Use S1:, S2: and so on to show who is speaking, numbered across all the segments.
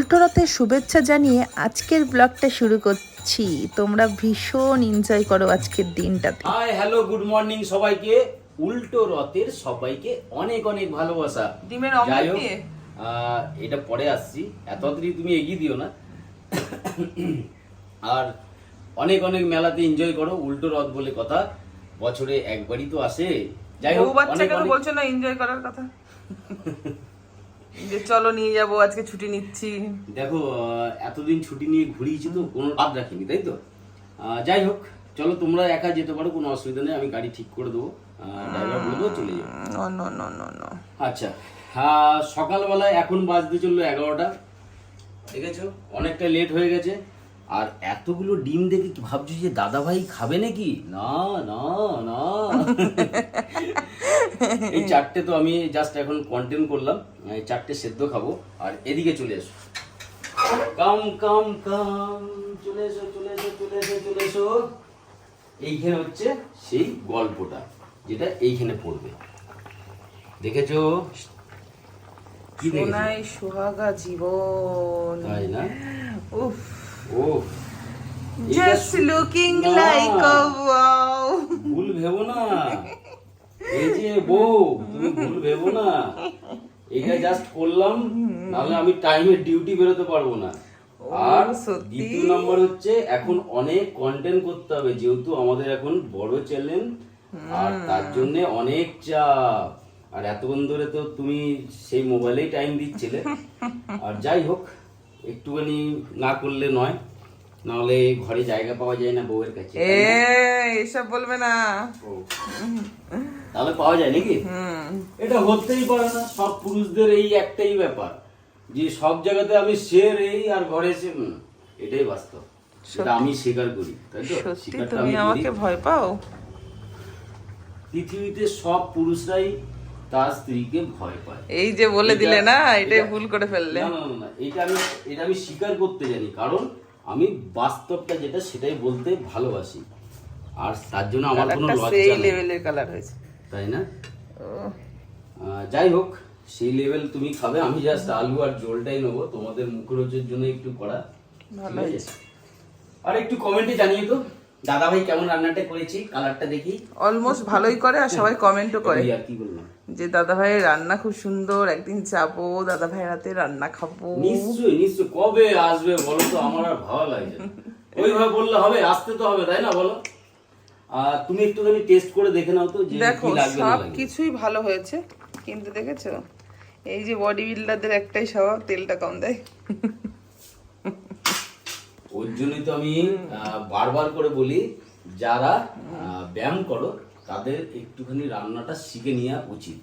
S1: উল্টো রথের শুভেচ্ছা জানিয়ে আজকের ব্লগটা শুরু করছি। তোমরা ভীষণ এনজয় করো আজকের দিনটাতে।
S2: হাই হ্যালো গুড মর্নিং সবাইকে। উল্টো রথের সবাইকে অনেক অনেক ভালোবাসা।
S3: ডিমের
S2: যাই হোক, আহ, এটা পরে আসছি। এত তাড়াতাড়ি তুমি এগিয়ে দিও না। আর অনেক অনেক মেলাতে এনজয় করো উল্টো রথ বলে কথা। বছরে একবারই তো আসে। যাই হোক
S3: বাচ্চা
S2: অনেক
S3: কেন বলছো না এনজয় করার কথা। যে চলো নিয়ে যাব আজকে ছুটি নিচ্ছি।
S2: দেখো এতদিন ছুটি নিয়ে ঘুরিয়েছি তো কোনো বাদ রাখিনি তাই তো? যাই হোক চলো তোমরা একা যেতে পারো কোনো অসুবিধা নেই আমি গাড়ি ঠিক করে দেবো ড্রাইভার বলে দেবো চলে যাব।
S3: No no no no no
S2: আচ্ছা হ্যাঁ সকালবেলায় এখন বাজতে চলল এগারোটা ঠিক আছে অনেকটা লেট হয়ে গেছে আর এতগুলো ডিম দেখে কি ভাবছ যে দাদা ভাই খাবে নাকি? না না না। এই চারটে তো আমি জাস্ট এখন কন্টেন্ট করলাম এই চারটে সেদ্ধ খাব আর এদিকে চলে এসো। কাম কাম কাম চলে এসো চলে এসো চলে এসো চলে এসো। এইখানে হচ্ছে সেই গল্পটা যেটা এইখানে পড়বে। দেখেছ? কি
S3: সোনাই সুহাগা জীবন।
S2: তাই না?
S3: উফ।
S2: ও
S3: just looking like a wow
S2: ভুল ভেবো না। এই যে বউ তুমি ভুল ভেবো না। এটা জাস্ট করলাম নাহলে আমি টাইমে ডিউটি বেরোতে পারব না। আর? দ্বিতীয় নম্বর হচ্ছে এখন অনেক কন্টেন্ট করতে হবে যেহেতু আমাদের এখন বড় চ্যানেল আর তার জন্য অনেক চাপ। আর এতক্ষণ ধরে তো তুমি সেই মোবাইলেই টাইম দিচ্ছিলে। আর যাই হোক একটুখানি না করলে নয় নাহলে ঘরে জায়গা পাওয়া যায় না বউয়ের কাছে
S3: এসব বলবে না।
S2: তাহলে পাওয়া যায় নাকি? এটা হতেই পারে না সব পুরুষদের এই একটাই ব্যাপার যে সব জায়গাতে আমি শের এই আর ঘরে এসে এটাই বাস্তব। এটা আমি স্বীকার করি তাই তো?
S3: সত্যি তুমি আমাকে ভয় পাও?
S2: পৃথিবীতে সব পুরুষরাই তার স্ত্রীকে ভয় পায়।
S3: এই যে বলে দিলে না এটাই ভুল করে ফেললে।
S2: না না না, না এটা আমি এটা আমি স্বীকার করতে জানি কারণ আমি বাস্তবটা যেটা সেটাই বলতে ভালোবাসি। আর তার জন্য আমার কোনো লজ্জা নেই।
S3: লেভেলের কালার হয়েছে।
S2: তাই না? যাই হোক সেই লেভেল তুমি খাবে। আমি জাস্ট আলু আর জলটাই নেব। তোমাদের মুখরোচের জন্য একটু করা। আর একটু কমেন্টে জানিয়ে তো দাদা ভাই কেমন রান্নাটা করেছি? কালারটা দেখি।
S3: অলমোস্ট ভালোই করে আর সবাই কমেন্টও করে।
S2: আর কি বললাম।
S3: যে দাদা ভাইয়ের রান্না খুব সুন্দর একদিন যাব দাদা ভাইয়ের হাতে রান্না খাব।
S2: নিশ্চয়ই নিশ্চয়ই। কবে আসবে বলো তো? আমার আর ভালো লাগে ওইভাবে বললে হবে আসতে তো হবে তাই না বলো? আর তুমি একটুখানি টেস্ট করে দেখে নাও তো যে
S3: দেখো সব কিছুই ভালো হয়েছে। কিন্তু দেখেছ? এই যে বডি বিল্ডারদের একটাই স্বভাব তেলটা কম দেয়।
S2: ওর জন্যই তো আমি বারবার করে বলি যারা ব্যায়াম করো তাদের একটুখানি রান্নাটা শিখে নেওয়া উচিত।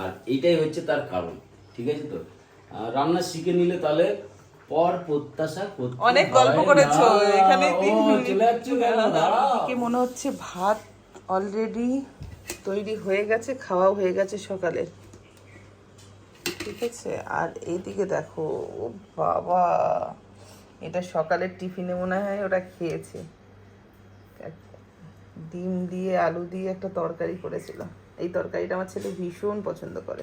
S2: আর এইটাই হচ্ছে তার কারণ ঠিক আছে তো? রান্না শিখে নিলে তাহলে পর প্রত্যাশা করতে
S3: অনেক গল্প করেছ এখানে
S2: দাঁড়াও।
S3: এদিকে মনে হচ্ছে ভাত অলরেডি তৈরি হয়ে গেছে খাওয়াও হয়ে গেছে সকালে? ঠিক আছে আর এইদিকে দেখো ও বাবা এটা সকালের টিফিনে মনে হয় ওরা খেয়েছে। ডিম দিয়ে আলু দিয়ে একটা তরকারি করেছিল। এই তরকারিটা আমার ছেলে ভীষণ পছন্দ করে।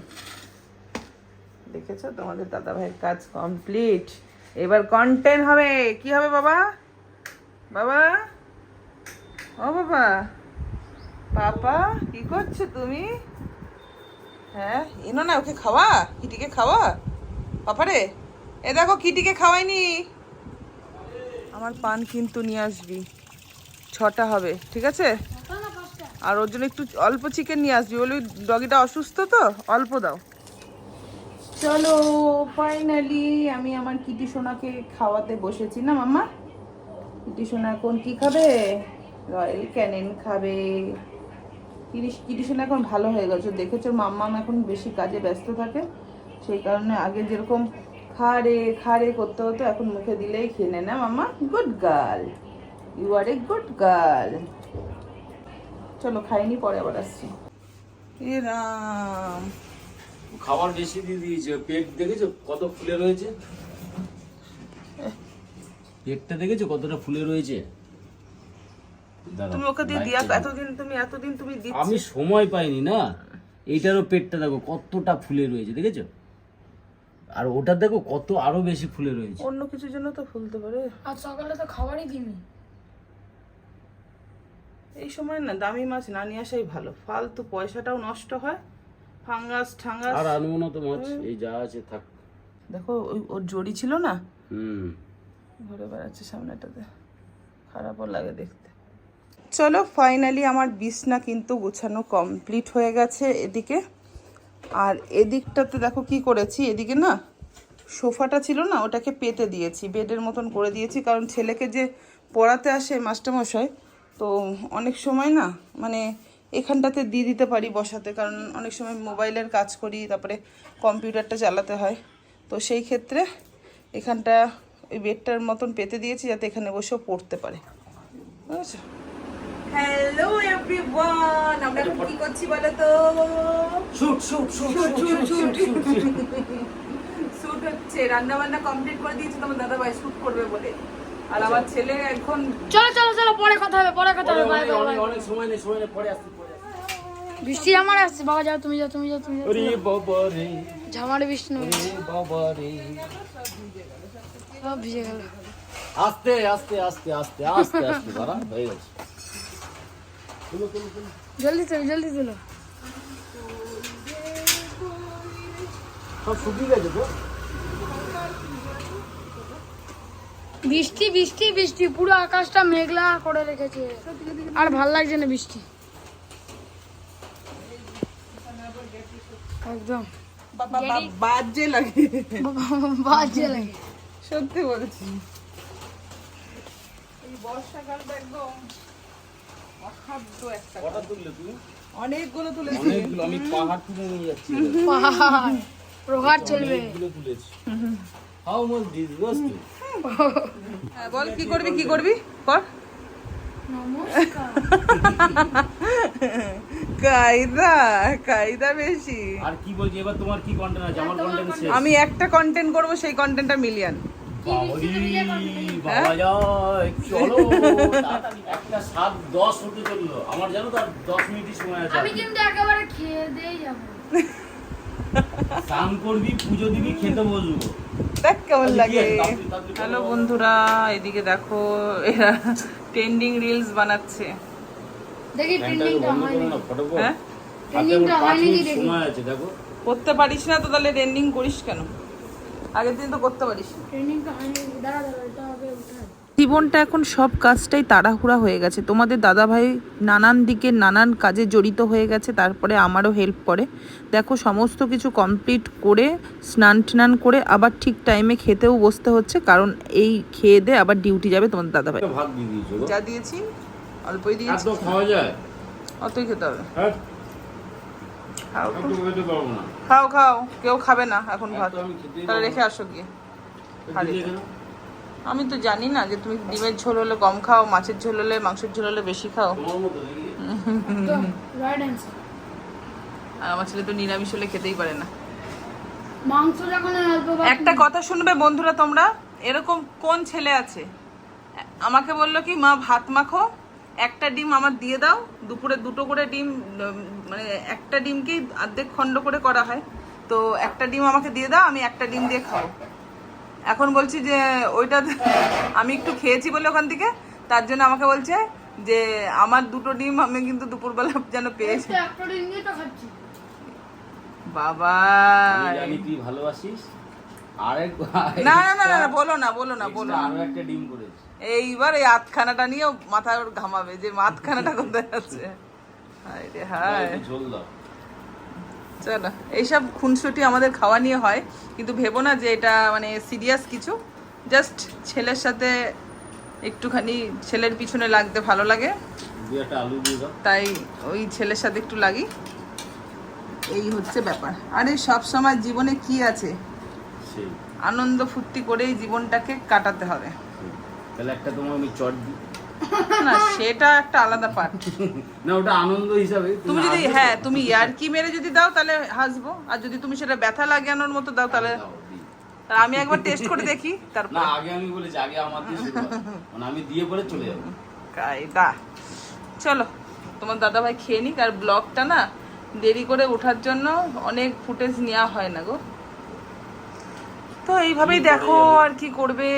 S3: দেখেছ? তোমাদের দাদা ভাইয়ের কাজ কমপ্লিট এবার কন্টেন্ট হবে। কি হবে বাবা? বাবা? ও বাবা। পাপা কি করছ তুমি? হ্যাঁ এনো না ওকে খাওয়া? কিটিকে খাওয়া? পাপারে এ দেখো কিটিকে খাওয়াইনি। আমার পান কিন্তু নিয়ে আসবি। ছটা হবে ঠিক আছে? আর ওর জন্য একটু অল্প চিকেন নিয়ে আসবি। বলি ডগিটা অসুস্থ তো? অল্প দাও। চলো ফাইনালি আমি আমার কিটি সোনাকে খাওয়াতে বসেছি না, মাম্মা? কিটি সোনা এখন কি খাবে? রয়্যাল ক্যানেন খাবে। কিটি সোনা এখন ভালো হয়ে গেছে। দেখেছ, মাম্মাম এখন বেশি কাজে ব্যস্ত থাকে। সেই কারণে আগে যেরকম খারে খারে করতে হতো, এখন মুখে দিলেই খেয়ে নেয় না, মাম্মা? Good girl you are a good girl চলো, খাইনি, পরে আবার আসছি। রাম।
S2: খাবার বেশি দিয়ে দিয়েছে। পেট দেখেছ কত ফুলে রয়েছে? পেটটা দেখেছ কতটা ফুলে রয়েছে?
S3: তুমি ওকে দিয়ে দিয়া এতদিন তুমি এতদিন তুমি
S2: আমি সময় পাইনি না। এইটারও পেটটা দেখো কতটা ফুলে রয়েছে দেখেছ? আর ওটা দেখো কত আরও বেশি ফুলে রয়েছে।
S3: অন্য কিছুর জন্য তো ফুলতে পারে।
S4: আর সকালে তো খাবারই দিইনি।
S3: এই সময় না দামি মাছ না নিয়ে আসাই ভালো। ফালতু পয়সাটাও নষ্ট হয়। ফাঙ্গাস ঠাঙ্গাস।
S2: আর আনব না তো মাছ এই যা আছে থাক।
S3: দেখো ওই ওর জড়ি ছিল না?
S2: হুম।
S3: ঘুরে বেড়াচ্ছে সামনেটাতে। খারাপও লাগে দেখতে। চলো ফাইনালি আমার বিছনা কিন্তু গোছানো কমপ্লিট হয়ে গেছে এদিকে। আর এদিকটাতে দেখো কি করেছি এদিকে না সোফাটা ছিল না ওটাকে পেতে দিয়েছি বেডের মতন করে দিয়েছি। কারণ ছেলেকে যে পড়াতে আসে মাস্টারমশাই তো অনেক সময় না মানে এখানটাতে দিয়ে দিতে পারি বসাতে কারণ অনেক সময় মোবাইলের কাজ করি তারপরে কম্পিউটারটা চালাতে হয়। তো সেই ক্ষেত্রে এখানটা ওই বেডটার মতন পেতে দিয়েছি যাতে এখানে বসেও পড়তে পারে। বুঝেছ হ্যালো এভরিওয়ান আমরা কি করছি বলো তো?
S2: শুট শুট শুট
S3: শুট হচ্ছে রান্না বান্না কমপ্লিট করে দিয়েছি তোমার দাদা ভাই শুট করবে বলে। আর আমার ছেলে এখন
S4: চলো চলো চলো পরে কথা হবে পরে কথা হবে
S2: অনেক সময় নেই সময় নেই পরে পরে আসতে
S4: বৃষ্টি আমার আসছে বাবা যাও তুমি যাও তুমি যাও তুমি যাও
S2: ওরে বাবা রে।
S4: ঝামারে বৃষ্টি নেমে
S2: বাবা রে।
S4: সব ভিজে গেল।
S2: আস্তে আস্তে আস্তে আস্তে আস্তে আস্তে বাড়া হয়ে গেছে।
S4: জলদি তুলো জলদি তুলো
S2: সব শুকিয়ে গেছে তো?
S4: বৃষ্টি বৃষ্টি বৃষ্টি পুরো আকাশটা মেঘলা করে রেখেছে। আর ভালো লাগছে না বৃষ্টি। একদম।
S3: বাজে লাগে।
S4: বাজে লাগে।
S3: সত্যি বলছি। এই বর্ষাকালটা একদম অখাদ্য একটা
S2: কটা তুললে তুমি
S3: অনেকগুলো তুলেছি।
S2: অনেকগুলো আমি পাহাড় তুলে নিয়ে যাচ্ছি।
S4: পাহাড়। প্রঘাত চলবে।
S2: অনেকগুলো তুলেছি হাউ মাচ দিস
S3: হ্যাঁ, বল কি করবি কি করবি? কর কায়দা কায়দা বেশি।
S2: আর কি বলছি এবার তোমার কি কন্টেন্ট আছে? আমার কন্টেন্ট শেষ।
S3: আমি একটা কন্টেন্ট করব সেই কন্টেন্টটা মিলিয়ন
S2: বাবারি, বাবা যায় চলো তাড়াতাড়ি। একটা সাত দশ হতে চলল। আমার জানো তো আর দশ মিনিটই সময় আছে।
S4: আমি কিন্তু একেবারে খেয়ে দিয়ে যাব।
S2: স্নান করবি পুজো দিবি খেতে বসবো।
S3: দেখ কেমন লাগে। হ্যালো বন্ধুরা এদিকে দেখো এরা ট্রেন্ডিং রিলস বানাচ্ছে।
S4: দেখি
S2: ট্রেন্ডিং
S4: ট্রেন্ডিংটা হয়নি।
S3: হ্যাঁ?
S2: ট্রেন্ডিং
S4: ট্রেন্ডিংটা
S2: পাঁচ
S4: হয়নি কি দেখি?
S2: সময় আছে দেখো।
S3: করতে পারিস না তো তাহলে ট্রেন্ডিং করিস কেন? আগের দিন তো করতে পারিস।
S4: ট্রেন্ডিংটা হয়নি দাঁড়া দাঁড়া এটা হবে উঠাই
S1: জীবনটা এখন সব কাজটাই তাড়াহুড়া হয়ে গেছে। তোমাদের দাদাভাই নানান দিকে নানান কাজে জড়িত হয়ে গেছে তারপরে আমারও হেল্প করে। দেখো সমস্ত কিছু কমপ্লিট করে স্নান টান করে আবার ঠিক টাইমে খেতেও বসতে হচ্ছে কারণ এই খেয়ে দিয়ে আবার ডিউটি যাবে তোমাদের দাদাভাই।
S2: ভাত দিয়ে
S3: যা দিয়েছি অল্পই দিয়েছি।
S2: খাওয়া যায়?
S3: অতই খেতে হবে।
S2: হ্যাঁ।
S3: খাও খাও খাও। কেউ খাবে না এখন ভাত। তাহলে রেখে আসো গিয়ে? আমি তো জানি না যে তুমি ডিমের ঝোল হলে কম খাও মাছের ঝোল হলে মাংসের ঝোল হলে বেশি খাও। আর আমার ছেলে তো নিরামিষ হলে খেতেই পারে না।
S4: মাংস যখন
S3: একটা কথা শুনবে বন্ধুরা তোমরা এরকম কোন ছেলে আছে? আমাকে বলল কি মা ভাত মাখো একটা ডিম আমার দিয়ে দাও দুপুরে দুটো করে ডিম মানে একটা ডিমকেই অর্ধেক খণ্ড করে করা হয়। তো একটা ডিম আমাকে দিয়ে দাও আমি একটা ডিম দিয়ে খাব। এখন বলছি যে ওইটা আমি একটু খেয়েছি বলে ওখান থেকে তার জন্য আমাকে বলছে যে আমার দুটো ডিম আমি কিন্তু দুপুরবেলা যেন পেয়েছি
S4: একটা ডিম দিয়ে তো খাচ্ছি।
S3: বাবা।
S2: আমি জানি তুই ভালোবাসিস। আরেক
S3: না না না না, না বলো না বলো না বলো না।
S2: আরও একটা ডিম করেছি।
S3: এইবার এই আতখানাটা নিয়েও মাথায় ওর ঘামাবে যে মাতখানাটা কোথায় আছে। হায় রে হায়।
S2: ঝোল দাও।
S3: চলো এইসব খুনসুটি আমাদের খাওয়া নিয়ে হয় কিন্তু ভেবো না যে এটা মানে সিরিয়াস কিছু। জাস্ট ছেলের সাথে একটুখানি ছেলের পিছনে লাগতে ভালো লাগে। তাই ওই ছেলের সাথে একটু লাগি। এই হচ্ছে ব্যাপার। আরে সব সময় জীবনে কি আছে? আনন্দ ফুর্তি করেই জীবনটাকে কাটাতে হবে।
S2: তাহলে একটা তোমার আমি চট দিই
S3: না সেটা একটা আলাদা পার্ট
S2: না ওটা আনন্দ হিসাবে
S3: তুমি যদি হ্যাঁ তুমি ইয়ারকি মেরে যদি দাও তাহলে হাসবো। আর যদি তুমি সেটা ব্যথা লাগানোর মতো দাও তাহলে আমি একবার টেস্ট করে দেখি
S2: না
S3: তারপর
S2: আগে আমি বলেছি আগে আমার দিয়ে মানে আমি দিয়ে পরে চলে যাব।
S3: কায়দা। চলো তোমার দাদা ভাই খেয়ে নিক আর ব্লগটা না দেরি করে ওঠার জন্য অনেক ফুটেজ নেওয়া হয় না গো। তো এইভাবেই দেখো আর কি করবে।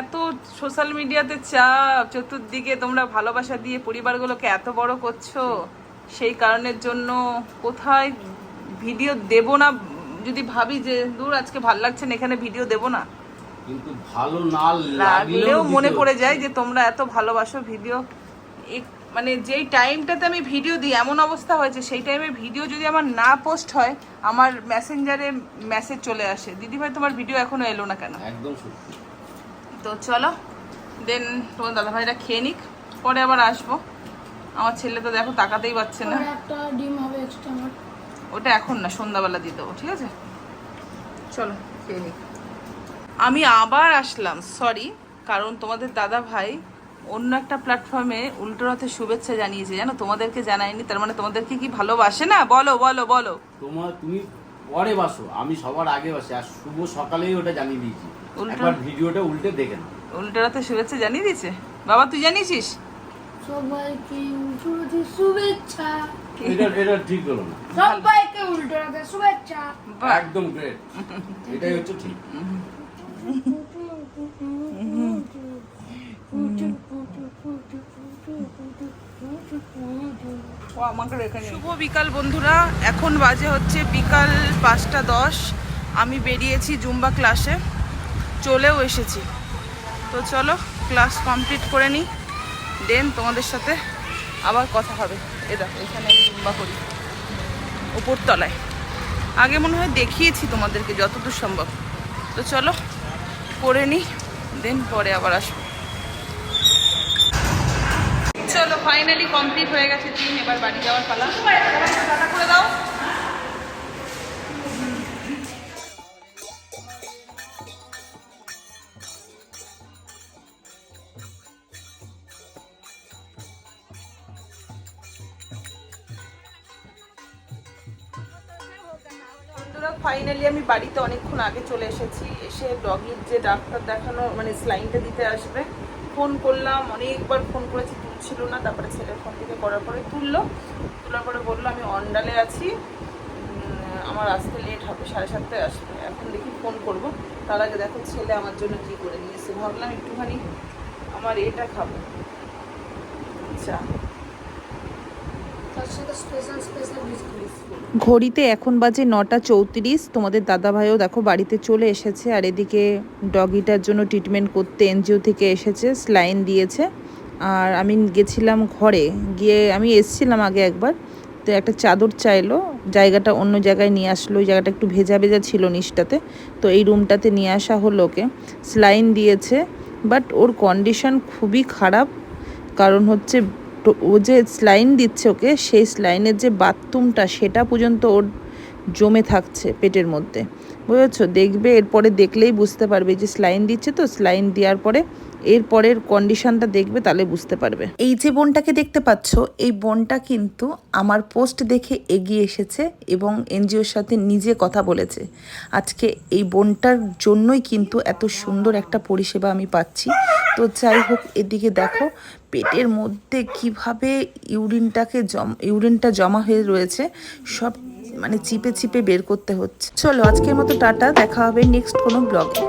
S3: এত সোশ্যাল মিডিয়াতে চাপ চতুর্দিকে তোমরা ভালোবাসা দিয়ে পরিবারগুলোকে এত বড় করছ সেই কারণের জন্য কোথায় ভিডিও দেব না? যদি ভাবি যে দূর আজকে ভালো লাগছে না এখানে ভিডিও দেব না?
S2: কিন্তু ভালো না
S3: লাগলেও মনে পড়ে যায় যে তোমরা এত ভালোবাসো ভিডিও মানে যেই টাইমটাতে আমি ভিডিও দিই এমন অবস্থা হয়েছে সেই টাইমে ভিডিও যদি আমার না পোস্ট হয় আমার মেসেঞ্জারে মেসেজ চলে আসে। দিদি ভাই তোমার ভিডিও এখনও এলো না কেন?
S2: একদম
S3: তো চলো দেন তোমার দাদাভাইরা খেয়ে নিক পরে আবার আসব। আমার ছেলে তো দেখো তাকাতেই পাচ্ছে না।
S4: একটা ডিম হবে এক্সট্রা
S3: ওটা এখন না সন্ধ্যাবেলা দিয়ে দেবো ঠিক আছে? চলো খেয়ে নিক। আমি আবার আসলাম সরি কারণ তোমাদের দাদা ভাই অন্য একটা প্ল্যাটফর্মে উল্টো রথের শুভেচ্ছা জানিয়েছে জানো? তোমাদেরকে জানায়নি তার মানে তোমাদেরকে কি ভালোবাসে না? বলো বলো বলো।
S2: তোমার তুমি পরে বাসো আমি সবার আগে বাসি আর শুভ সকালেই ওটা জানিয়ে দিয়েছি।
S3: উল্টো?
S2: একবার ভিডিওটা উল্টে দেখে নাও।
S3: উল্টো রথের শুভেচ্ছা জানিয়ে দিয়েছে? বাবা তুই জানিয়েছিস?
S4: সবাইকে উল্টো রথে শুভেচ্ছা।
S2: এটা এটা ঠিক হলো না।
S4: সবাইকে উল্টো রথে শুভেচ্ছা।
S2: একদম গ্রেট এটাই হচ্ছে ঠিক
S3: ও আমাকে রেখে শুভ বিকাল বন্ধুরা। এখন বাজে হচ্ছে বিকাল পাঁচটা দশ। আমি বেরিয়েছি জুম্বা ক্লাসে। চলেও এসেছি। তো চলো, ক্লাস কমপ্লিট করে নিই। দেন তোমাদের সাথে আবার কথা হবে। এ দেখো, এখানে আমি জুম্বা করি। উপরতলায় আগে মনে হয় দেখিয়েছি তোমাদেরকে যতদূর সম্ভব। তো চলো করে নিই। দেন পরে আবার আসব। চলো ফাইনালি কমপ্লিট হয়ে গেছে দিন, এবার বাড়ি যাওয়ার পালা। টাটা করে দাও। ফাইনালি আমি বাড়িতে অনেকক্ষণ আগে চলে এসেছি। এসে ডগির যে ডাক্তার দেখানো মানে স্লাইনটা দিতে আসবে ফোন করলাম, অনেকবার ফোন করেছি। তুলছিল না তারপরে ছেলের ফোন থেকে করার পরে তুললো। তোলার পরে বলল আমি অন্ডালে আছি। আমার আসতে লেট হবে সাড়ে সাতটায় আসবে। এখন দেখি ফোন করব। তার আগে দেখো ছেলে আমার জন্য কি করে নিয়েছে। ভাবলাম একটুখানি আমার এটা খাব। আচ্ছা।
S4: তার সাথে স্পেশাল স্পেশাল বিস্কুট
S1: ঘড়িতে এখন বাজে নটা চৌত্রিশ। তোমাদের দাদাভাইও দেখো বাড়িতে চলে এসেছে। আর এদিকে ডগিটার জন্য ট্রিটমেন্ট করতে এনজিও থেকে এসেছে। স্লাইন দিয়েছে। আর আমি গেছিলাম ঘরে, গিয়ে আমি এসছিলাম আগে একবার, তো একটা চাদর চাইলো, জায়গাটা অন্য জায়গায় নিয়ে আসলো, ওই জায়গাটা একটু ভেজা ভেজা ছিল নিচটাতে, তো এই রুমটাতে নিয়ে আসা হলো ওকে। স্লাইন দিয়েছে বাট ওর কন্ডিশন খুবই খারাপ, কারণ হচ্ছে ও যে স্লাইন দিচ্ছে ওকে, সেই স্লাইনের যে বাথরুমটা, সেটা পর্যন্ত ওর জমে থাকছে পেটের মধ্যে। বুঝেছ? দেখবে, এরপরে দেখলেই বুঝতে পারবে যে স্লাইন দিচ্ছে তো, স্লাইন দেওয়ার পরে এর পরের কন্ডিশনটা দেখবে, তাহলে বুঝতে পারবে। এই যে বোনটাকে দেখতে পাচ্ছ, এই বোনটা কিন্তু আমার পোস্ট দেখে এগিয়ে এসেছে এবং এনজিওর সাথে নিজে কথা বলেছে। আজকে এই বোনটার জন্যই কিন্তু এত সুন্দর একটা পরিষেবা আমি পাচ্ছি। তো যাই হোক, এদিকে দেখো, পেটের মধ্যে কীভাবে ইউরিনটাকে জম, ইউরিনটা জমা হয়ে রয়েছে, সব মানে চিপে চিপে বের করতে হচ্ছে। চলো, আজকের মতো টাটা, দেখা হবে নেক্সট কোনো ব্লগে